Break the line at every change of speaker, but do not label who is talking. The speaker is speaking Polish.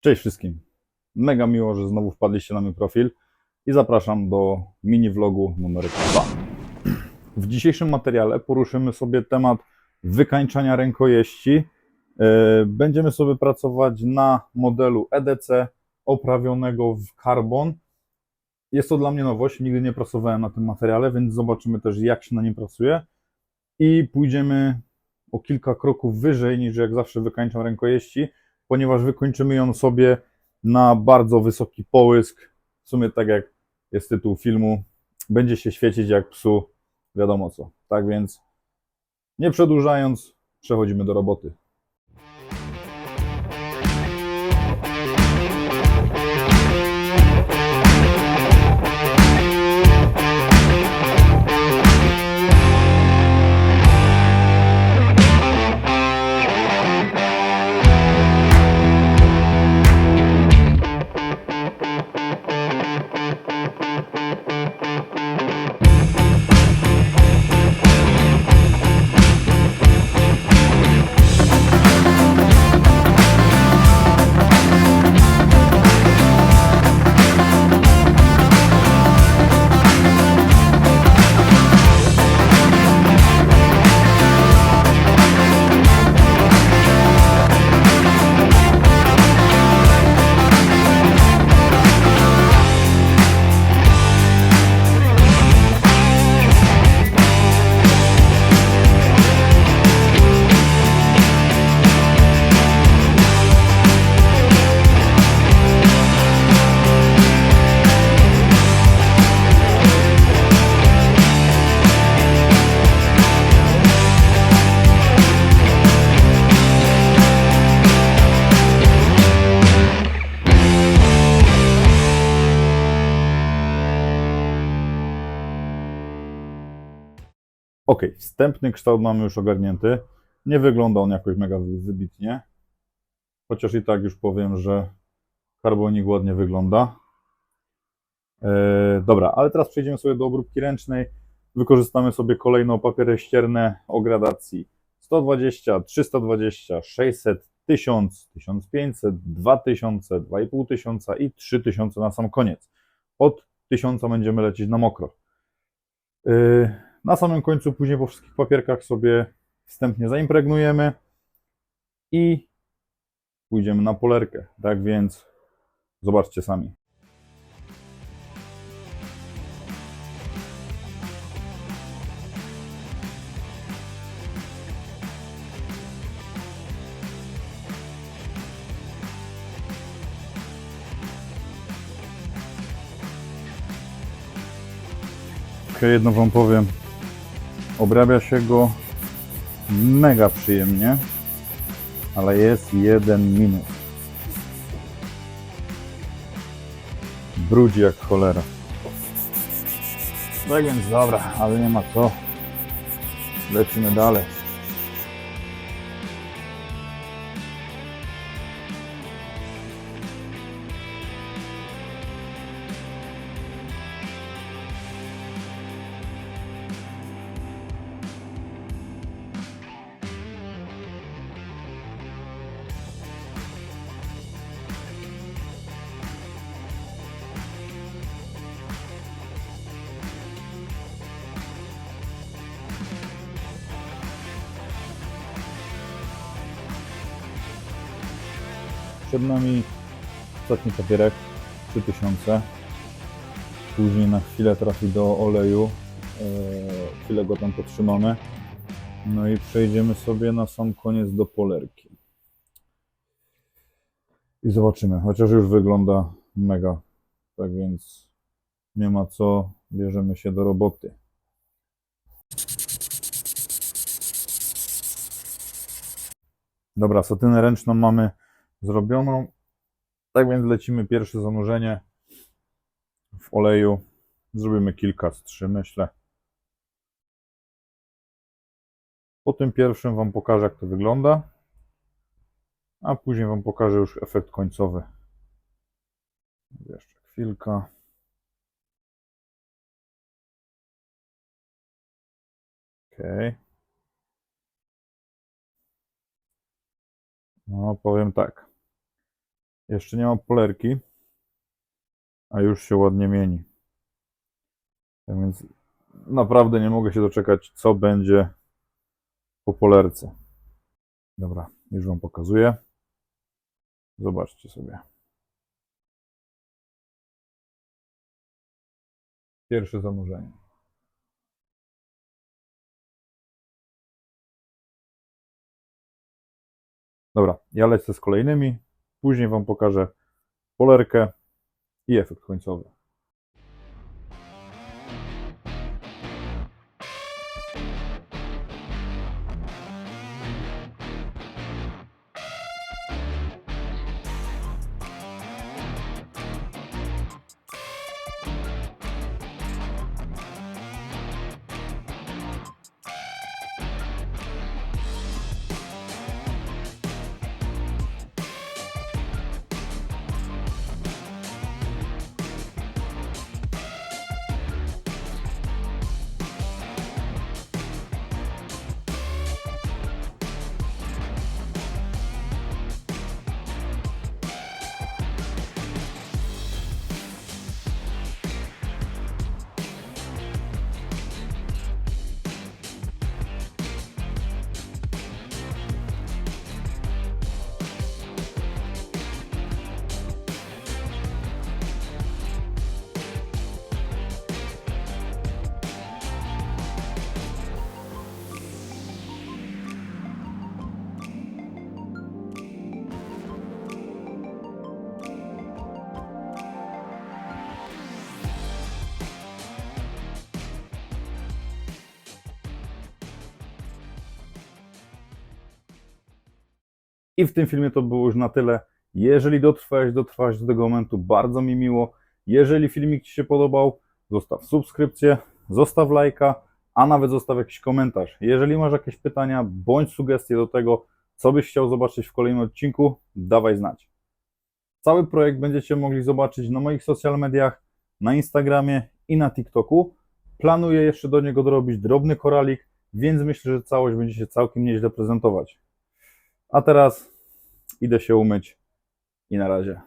Cześć wszystkim. Mega miło, że znowu wpadliście na mój profil i zapraszam do mini vlogu numer 2. W dzisiejszym materiale poruszymy sobie temat wykańczania rękojeści. E, Będziemy sobie pracować na modelu EDC oprawionego w carbon. Jest to dla mnie nowość, nigdy nie pracowałem na tym materiale, więc zobaczymy też jak się na nim pracuje i pójdziemy o kilka kroków wyżej niż jak zawsze wykańczam rękojeści, ponieważ wykończymy ją sobie na bardzo wysoki połysk. W sumie tak jak jest tytuł filmu, będzie się świecić jak psu, wiadomo co. Tak więc nie przedłużając, przechodzimy do roboty. Ok, wstępny kształt mamy już ogarnięty. Nie wygląda on jakoś mega wy- wybitnie. Chociaż i tak już powiem, że karbonik ładnie wygląda. E, dobra, ale teraz przejdziemy sobie do obróbki ręcznej. Wykorzystamy sobie kolejno papiery ścierne o gradacji 120, 320, 600, 1000, 1500, 2000, 2500 i 3000 na sam koniec. Od 1000 będziemy lecieć na mokro. Yy, Na samym końcu, później po wszystkich papierkach sobie wstępnie zaimpregnujemy i pójdziemy na polerkę. Tak więc zobaczcie sami. Jedno wam powiem. Obrabia się go mega przyjemnie, ale jest jeden minus. Brudzi jak cholera. Tak więc dobra, ale nie ma co. Lecimy dalej. Przed nami ostatni papierek 3000. Później na chwilę trafi do oleju. Eee, Chwilę go tam potrzymamy. No i przejdziemy sobie na sam koniec do polerki. I zobaczymy, chociaż już wygląda mega. Tak więc nie ma co, bierzemy się do roboty. Dobra, satynę ręczną mamy zrobioną. Tak więc lecimy pierwsze zanurzenie w oleju. Zrobimy kilka z trzy, myślę. Po tym pierwszym Wam pokażę, jak to wygląda, a później Wam pokażę już efekt końcowy. Jeszcze chwilka. Ok. No, powiem tak. Jeszcze nie ma polerki, a już się ładnie mieni. Tak więc naprawdę nie mogę się doczekać, co będzie po polerce. Dobra, już Wam pokazuję. Zobaczcie sobie. Pierwsze zanurzenie. Dobra, ja lecę z kolejnymi. Później Wam pokażę polerkę i efekt końcowy. I w tym filmie to było już na tyle. Jeżeli dotrwałeś, dotrwałeś do tego momentu, bardzo mi miło. Jeżeli filmik Ci się podobał, zostaw subskrypcję, zostaw lajka, a nawet zostaw jakiś komentarz. Jeżeli masz jakieś pytania bądź sugestie do tego, co byś chciał zobaczyć w kolejnym odcinku, dawaj znać. Cały projekt będziecie mogli zobaczyć na moich social mediach, na Instagramie i na TikToku. Planuję jeszcze do niego dorobić drobny koralik, więc myślę, że całość będzie się całkiem nieźle prezentować. A teraz idę się umyć i na razie.